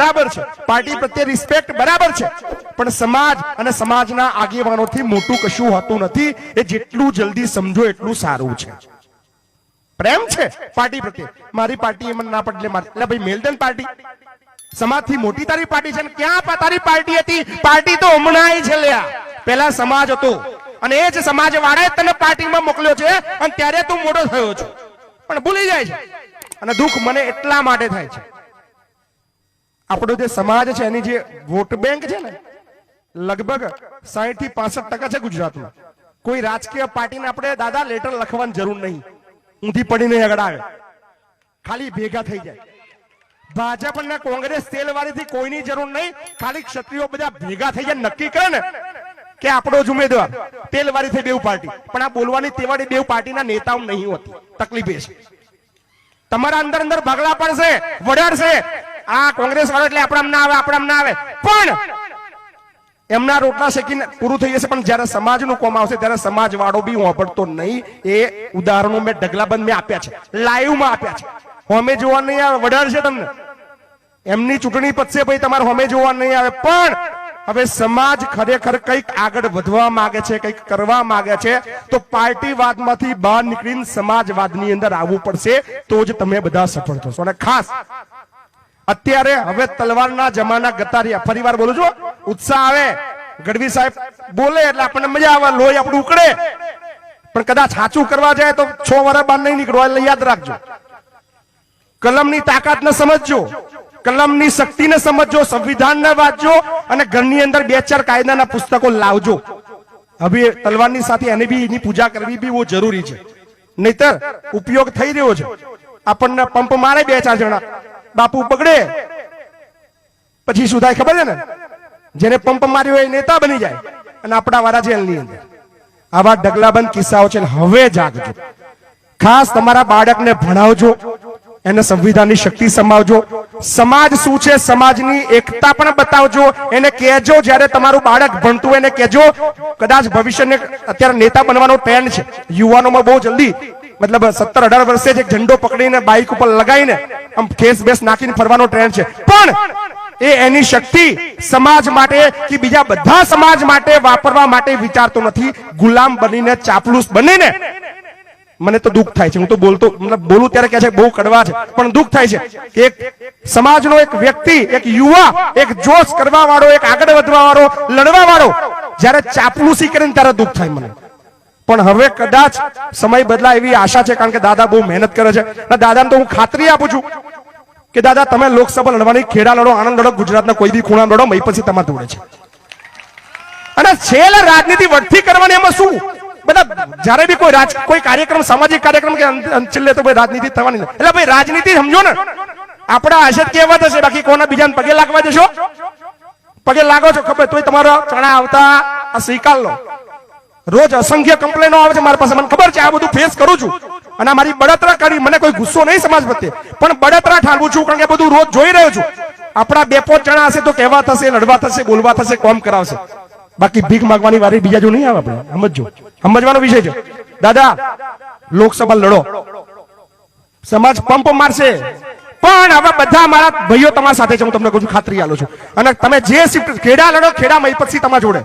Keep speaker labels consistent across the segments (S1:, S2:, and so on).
S1: બરાબર છે. પાર્ટી પ્રત્યે રિસ્પેક્ટ બરાબર છે. પણ સમાજ અને સમાજના આગેવાનોથી મોટું કશું હોતું નથી. એ જેટલું જલ્દી સમજો એટલું સારું છે. પ્રેમ છે પાર્ટી પ્રત્યે. મારી પાર્ટી એમ ના પડે એટલે ભાઈ મેલદન પાર્ટી. સમાજથી મોટી તારી પાર્ટી છે ક્યાં તારી પાર્ટી હતી? પાર્ટી તો હમણાં છે લ્યા. પેલા સમાજ હતો. અને એ જ સમાજ વાળાએ તને પાર્ટીમાં મોકલ્યો છે. અને ત્યારે તું મોટો થયો છે. પણ ભૂલી જાય છે. અને દુઃખ મને એટલા માટે થાય છે. આપણો જે સમાજ છે, એની જે વોટ બેંક છે ને, લગભગ સાહીઠથી પાસઠ ટકા છે ગુજરાતમાં કોઈ રાજકીય પાર્ટીને આપણે, દાદા, લેટર લખવાની જરૂર નહીં. ઊંધી પડીને આગળ આવે ખાલી ભેગા થઈ જાય. ભાજપ અને કોંગ્રેસ તેલવાળીથી કોઈની જરૂર નહીં. ખાલી ક્ષત્રિયો બધા ભેગા થઈ જાય. નક્કી કરે ને કે આપણો જ ઉમેદવાર તેલવાળી થઈ બેવ પાર્ટી. પણ આ બોલવાની તેવાળી બેવ પાર્ટીના નેતાઓ નહીં હોતી. તકલીફ એ છે. તમારા અંદર અંદર ભાગલા પડશે, વડાડશે આ કોંગ્રેસ વાળો એટલે આપણા ના આવે આપણા ના આવે. પણ એમના રોટલા શેકીને પૂરું થઈ જશે, પણ જ્યારે સમાજનું કોમ આવશે, ત્યારે સમાજ વાળો બી વાપરતો નહીં. એ ઉદાહરણો મેં ઢગલાબંધ મેં આપ્યા છે. લાઈવમાં આપ્યા છે. હોમે જોવા નહીં આવે વડાડશે તમને. એમની ચૂંટણી પતશે પછી તમારે હોમે જોવા નહીં આવે. પણ હવે સમાજ ખરેખર કંઈક આગળ વધવા માંગે છે, કંઈક કરવા માંગે છે, તો પાર્ટીવાદમાંથી બહાર નીકળીને સમાજવાદની અંદર આવવું પડશે, તો જ તમે બધા સફળ થશો. અને ખાસ અત્યારે હવે તલવારના જમાના ગતા રહ્યા. ફરી બોલું છું, ઉત્સાહ આવે. ગઢવી સાહેબ બોલે એટલે આપણને મજા આવે, લોહી આપણું ઉકળે. પણ કદાચ સાચું કરવા જાય તો છ વર્ષ બાર નહીં નીકળો, એટલે યાદ રાખજો. કલમની તાકાતને સમજજો. કલમની શક્તિને સમજજો, સંવિધાનને વાંચજો અને ઘરની અંદર બે ચાર કાયદાના પુસ્તકો લાવજો. હવે તલવારની સાથે એને બી એની પૂજા કરવી બી બહુ જરૂરી છે. નહીતર ઉપયોગ થઈ રહ્યો છે. આપણને પંપ મારે બે ચાર જણા. બાપુ પકડે. પછી શું થાય ખબર છે ને? જેને પંપ માર્યો એ નેતા બની જાય અને આપણા વાળા જેલની અંદર. આવા ઢગલાબંધ કિસ્સાઓ છે હવે જાગજો. ખાસ તમારા બાળકને ભણાવજો. એને સંવિધાનની શક્તિ સમાવજો. સમાજ શું છે? સમાજની એકતા પણ બતાવજો. એને કહેજો, જ્યારે તમારું બાળક ભણતું એને કહેજો. કદાચ ભવિષ્યને અત્યારે નેતા બનવાનો ટ્રેન્ડ છે. યુવાનોમાં બહુ જલ્દી મતલબ સત્તર અઢાર વર્ષે જ ઝંડો પકડીને બાઇક ઉપર લગાવીને આમ ખેસ બેસ નાખીને ફરવાનો ટ્રેન્ડ છે. પણ એ એની શક્તિ સમાજ માટે કે બીજા બધા સમાજ માટે વાપરવા માટે વિચારતો નથી. ગુલામ બનીને, ચાપલુસ બનીને. મને તો દુઃખ થાય છે. હું તો બોલતો, મતલબ બોલું ત્યારે કે છે બહુ કડવા છે. પણ દુઃખ થાય છે કે એક સમાજનો એક વ્યક્તિ, એક યુવા, એક જોશ કરવા વાળો એક આગળ વધવા વાળો લડવા વાળો જ્યારે ચાપલુસી કરીને ત્યારે દુઃખ થાય મને. પણ હવે કદાચ સમય બદલાય એવી આશા છે, કારણ કે દાદા બહુ મહેનત કરે છે. દાદાને તો હું ખાતરી આપું છું કે દાદા, તમે લોકસભા લડવાની ખેડા લડો આનંદ લડો, ગુજરાતના કોઈ બી ખૂણા લડો, મય પછી તમારે દોડે છે. અને છેલ્લે રાજનીતિ વટથી કરવાની એમાં શું? બધા જ્યારે બી કોઈ રાજ, કોઈ કાર્યક્રમ, સામાજિક કાર્યક્રમ કે છેલ્લે તો ભાઈ રાજનીતિ થવાની એટલે ભાઈ, રાજનીતિ સમજો ને. આપણા આશત કેવા થશે, બાકી કોના બીજાને પગે લાગવા જશો પગે લાગો છો ખબર, તોય તમારો ચણા આવતા આ સ્વીકાર. લો રોજ અસંખ્ય કમ્પ્લેનો આવે છે. મારી પાસે મને ખબર છે, આ બધું ફેસ કરું છું. અને મારી બળતરા કરી, મને કોઈ ગુસ્સો નહીં સમાજ પ્રત્યે પણ બળતરા ઠાલવું છું, કારણ કે બધું રોજ જોઈ રહ્યો છું. આપણા બે પોચ જણા હશે તો કહેવા થશે, લડવા થશે, બોલવા થશે, કોમ કરાવશે. બાકી ભીખ માંગવાની વારી બીજા જો નહીં આવે આપણે. સમજજો. સમજવાનો વિષય છે. દાદા, લોકસભા લડો. સમાજ પંપ મારશે. પણ હવે બધા મારા ભાઈઓ તમારા સાથે છે. હું તમને કહું છું, ખાતરી આલો છું. અને તમે જે શિફ્ટ ખેડા લડો, ખેડા મહીપતસિંહ તમારા જોડે.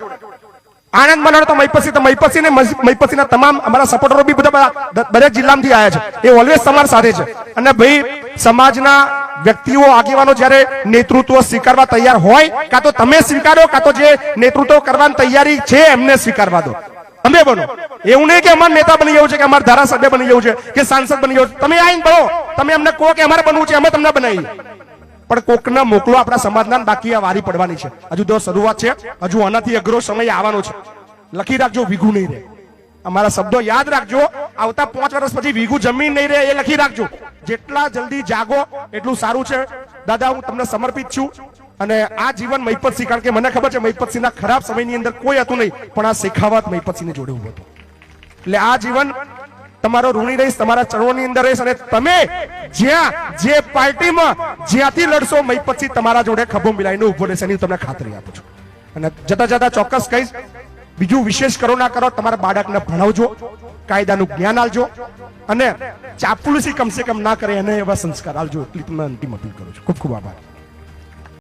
S1: આણંદમાં લડો તો મહીપસી તો મહીપસી ને મહીપતસિંહના તમામ અમારા સપોર્ટરો બી બધા બધા જિલ્લામાંથી આવ્યા છે. એ ઓલવેઝ તમારા સાથે છે. અને ભાઈ, સમાજના વ્યક્તિઓ, આગેવાનો જ્યારે નેતૃત્વ સ્વીકારવા તૈયાર હોય, કાં તો તમે સ્વીકારો, કાં તો જે નેતૃત્વ કરવાની તૈયારી છે, એમને સ્વીકારવા દો. અમે બનો. એવું નહીં કે અમારે નેતા બની જવું છે, કે અમારે ધારાસભ્ય બની જવું છે, કે સાંસદ બની જવું છે. તમે આવીને બનો તમે અમને કહો કે અમારે બનવું છે, અમે તમને બનાવીએ. પણ કોકને મોકલો, આપણા સમાજના બાકી આ વારી પડવાની છે. હજુ તો શરૂઆત છે. હજુ આનાથી અઘરો સમય આવવાનો છે. લખી રાખજો, વીઘું નહીં રહે. અમારા શબ્દો યાદ રાખજો. આવતા પાંચ વર્ષ પછી વીઘું જમીન નહીં રહે, એ લખી રાખજો. જેટલા જલ્દી જાગો, એટલું સારું છે. દાદા, હું તમને સમર્પિત છું. અને આ જીવન મહિપતસિંહ, કારણ કે મને ખબર છે, મહિપતસિંહના ખરાબ સમયની અંદર કોઈ હતું નહીં, પણ આ શેખાવત મહિપતસિંહને જોડે ઊભો હતું. એટલે આ જીવન તમારો ઋણી રહીશ, તમારા ચરણોની અંદર રહીશ, અને તમે જ્યાં, જે પાર્ટીમાં જ્યાંથી લડશો, મય પછી તમારા જોડે ખભો મિલાઈને ઊભો રહેશે એની તમને ખાતરી આપું છું. અને જતા જતા ચોક્કસ કહીશ, બીજું વિશેષ કરો ના કરો, તમારા બાળકને ભણાવજો, કાયદાનું જ્ઞાન આલજો અને ચાપલુસી કમસે કમ ના કરે એને એવા સંસ્કાર આલજો એટલી તમને અંતિમ અપીલ કરું છું. ખૂબ ખૂબ આભાર.